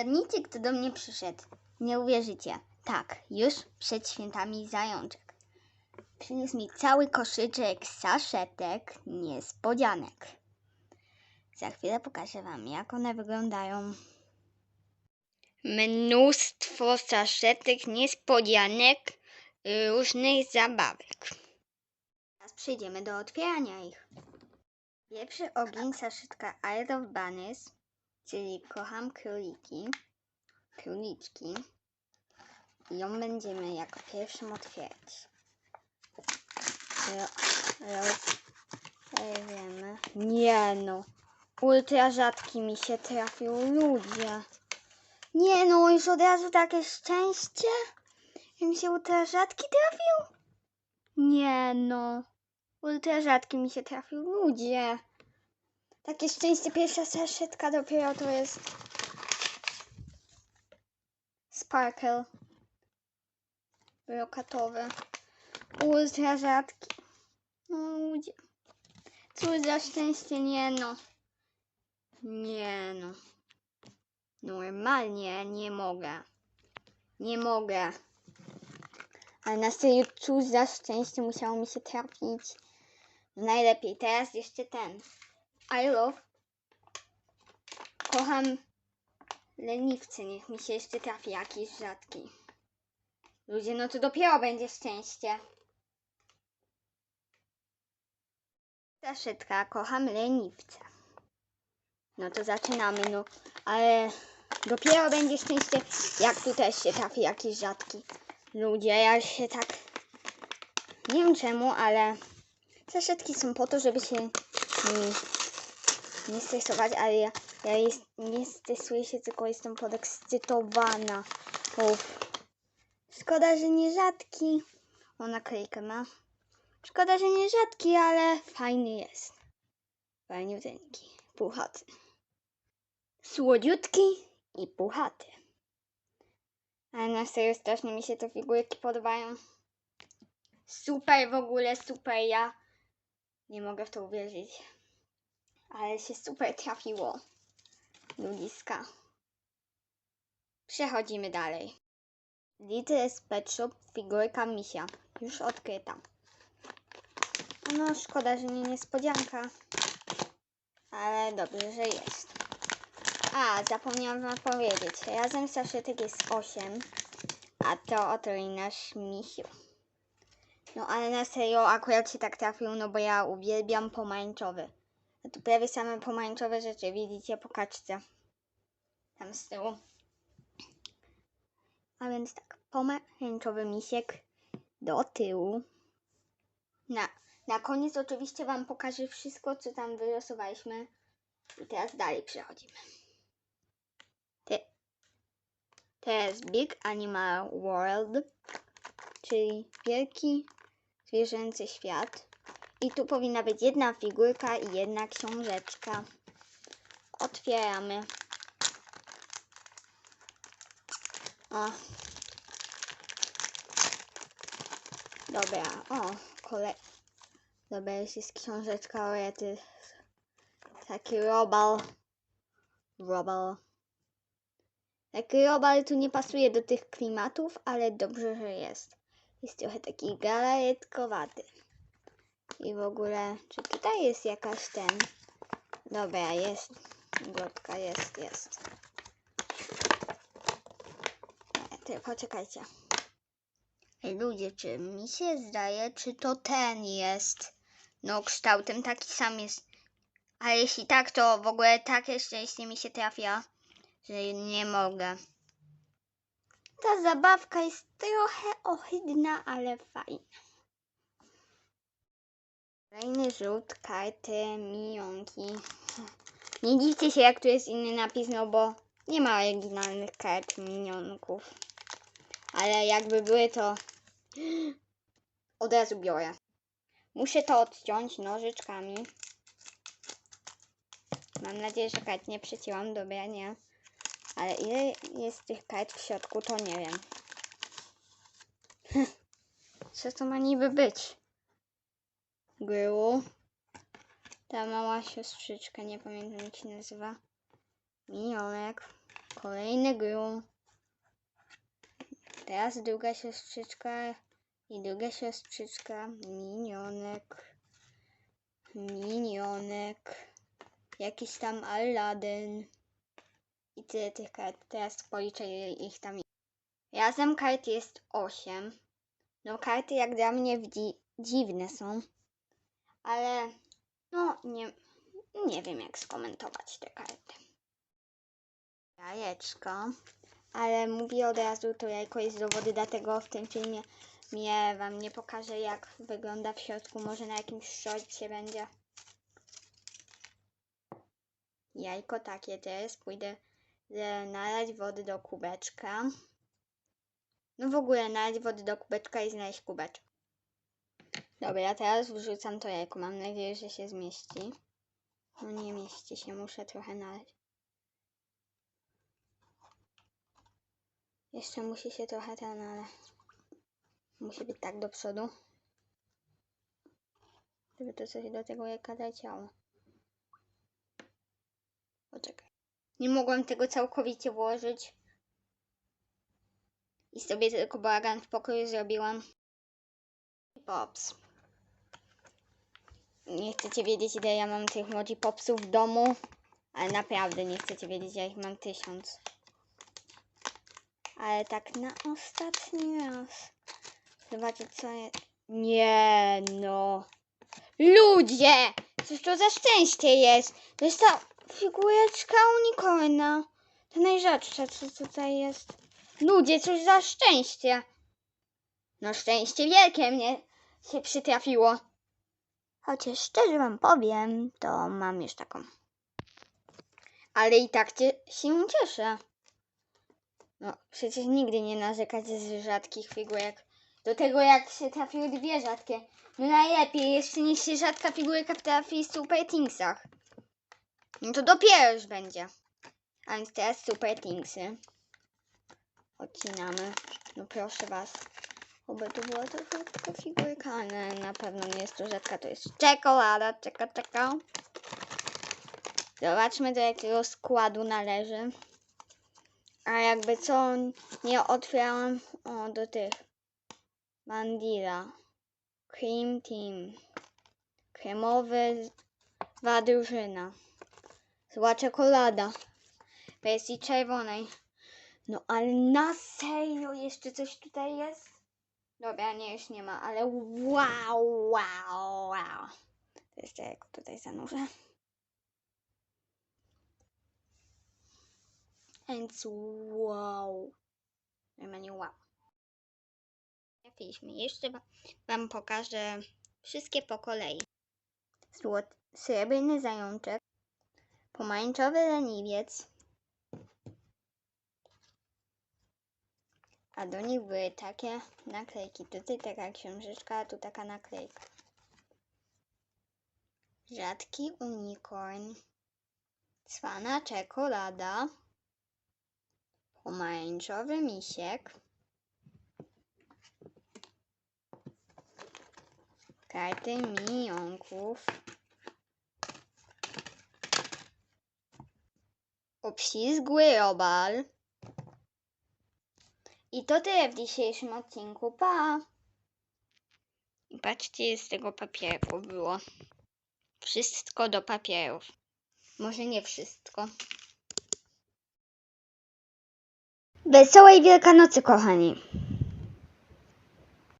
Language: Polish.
Zgadnijcie, kto do mnie przyszedł. Nie uwierzycie. Tak, już przed świętami zajączek. Przyniósł mi cały koszyczek saszetek niespodzianek. Za chwilę pokażę wam, jak one wyglądają. Mnóstwo saszetek niespodzianek, y, różnych zabawek. Teraz przejdziemy do otwierania ich. Pierwszy ogień saszetka I love bunnies, czyli kocham króliki, króliczki. I ją będziemy jako pierwszym otwierać. Ro- Rozerwiemy. Nie no. Ultra rzadki mi się trafił ludzie. Nie no, już od razu takie szczęście? że Mi się ultra rzadki trafił? Nie no. Ultra rzadki mi się trafił ludzie. Takie szczęście, pierwsza saszetka dopiero to jest Sparkle. Brokatowy. Ultra rzadki. No ludzie. Cóż za szczęście, nie no. Nie no. Normalnie nie mogę. Nie mogę. Ale na serio, cóż za szczęście musiało mi się trafić. Najlepiej. Teraz jeszcze ten. I love. Kocham leniwce. Niech mi się jeszcze trafi jakiś rzadki. Ludzie, no to dopiero będzie szczęście. Zaszytka, kocham leniwce. No to zaczynamy, no. Ale dopiero będzie szczęście, jak tu też się trafi jakiś rzadki. Ludzie, ja się tak... Nie wiem czemu, ale zaszytki są po to, żeby się nie, stresować, ale ja, ja jest, nie stresuję się, tylko jestem podekscytowana. Uff. Szkoda, że nie rzadki. O, naklejkę ma. Szkoda, że nie rzadki, ale fajny jest. Fajniuteńki. Puchaty. Słodziutki i puchaty. Ale na serio strasznie mi się te figurki podobają. Super w ogóle, super. Ja nie mogę w to uwierzyć. Ale się super trafiło. Ludziska. Przechodzimy dalej. Little Pet Shop figurka misia. Już odkryta. No szkoda, że nie niespodzianka. Ale dobrze, że jest. A, zapomniałam wam powiedzieć. Razem saszetek jest 8. A to oto i nasz misiu. No ale na serio akurat się tak trafił, no bo ja uwielbiam pomarańczowy. A tu prawie same pomarańczowe rzeczy, widzicie po kaczce. Tam z tyłu. A więc tak, pomarańczowy misiek do tyłu. Na, na koniec oczywiście Wam pokażę wszystko, co tam wylosowaliśmy. I teraz dalej przechodzimy. Te, to jest Big Animal World, czyli wielki zwierzęcy świat. I tu powinna być jedna figurka i jedna książeczka. Otwieramy. O. Dobra, o, kolej. Dobra, jest, jest książeczka o rety. Taki robal. Robal. Taki robal tu nie pasuje do tych klimatów, ale dobrze, że jest. Jest trochę taki galaretkowaty. I w ogóle, czy tutaj jest jakaś ten... Dobra, jest. Gotka, jest, jest. Nie, tylko czekajcie. Ej, ludzie, czy mi się zdaje, czy to ten jest? No, kształtem taki sam jest. A jeśli tak, to w ogóle takie szczęście mi się trafia, że nie mogę. Ta zabawka jest trochę ohydna, ale fajna. Kolejny rzut karty minionki. Nie dziwcie się, jak tu jest inny napis, no bo nie ma oryginalnych kart minionków. Ale jakby były, to od razu biorę. Muszę to odciąć nożyczkami. Mam nadzieję, że kart nie przecięłam. Dobra, nie. Ale ile jest tych kart w środku, to nie wiem. Co to ma niby być? Gru. Ta mała siostrzyczka, nie pamiętam jak się nazywa. Minionek. Kolejny gru. Teraz druga siostrzyczka i druga siostrzyczka. Minionek. Minionek. Jakiś tam Aladdin. I tyle tych kart. Teraz policzę ich tam. Razem kart jest 8. No karty jak dla mnie dziwne są. Ale no nie, nie wiem jak skomentować te karty. Jajeczko. Ale mówię od razu, to jajko jest do wody, dlatego w tym filmie mnie wam nie pokażę jak wygląda w środku. Może na jakimś shortcie będzie. Jajko takie teraz. Pójdę e, nalać wody do kubeczka. No w ogóle nalać wody do kubeczka i znaleźć kubeczek. Dobra, teraz wrzucam to jajko. Mam nadzieję, że się zmieści. No nie mieści się, muszę trochę nalać. Jeszcze musi się trochę ten, ale musi być tak do przodu, żeby to coś do tego jajka leciało. Poczekaj. Nie mogłam tego całkowicie włożyć. I sobie tylko bałagan w pokoju zrobiłam. Pops. Nie chcecie wiedzieć, ile ja mam tych Moji Popsów w domu, ale naprawdę nie chcecie wiedzieć, ja ich mam tysiąc. Ale tak na ostatni raz. Zobaczcie, co jest. Nie, no. Ludzie! Cóż to za szczęście jest? To jest ta figureczka unicorna. Ta najrzadsza, co tutaj jest. Ludzie, cóż za szczęście. No szczęście wielkie mnie się przytrafiło. Chociaż szczerze wam powiem, to mam już taką. Ale i tak cie, się cieszę. No, przecież nigdy nie narzekać z rzadkich figurek. Do tego jak się trafiły dwie rzadkie. No najlepiej jeszcze niż się rzadka figurka trafi w Super Thingsach. No to dopiero już będzie. A więc teraz Super Thingsy. Odcinamy. No proszę was. Oby to była to rzadka figurka, ale na pewno nie jest to rzadka, to jest czekolada, czeka, czeka. Zobaczmy do jakiego składu należy. A jakby co, nie otwierałam o, do tych. Mandila. Cream Team. Kremowy drużyna. Zła czekolada. Wersji czerwonej. No ale na serio jeszcze coś tutaj jest? Dobra, nie, już nie ma, ale wow, wow, wow. To jeszcze jak tutaj zanurzę. Więc wow. Normalnie wow. Trafiliśmy. Jeszcze wa- wam pokażę wszystkie po kolei. Złot, srebrny zajączek, pomarańczowy leniwiec, a do nich były takie naklejki. Tutaj taka książeczka, a tu taka naklejka. Rzadki unicorn, cwana czekolada, pomarańczowy misiek, karty minionków, obślizgły robal. I to tyle w dzisiejszym odcinku. Pa! I patrzcie, z tego papieru było. Wszystko do papierów. Może nie wszystko. Wesołej Wielkanocy, kochani.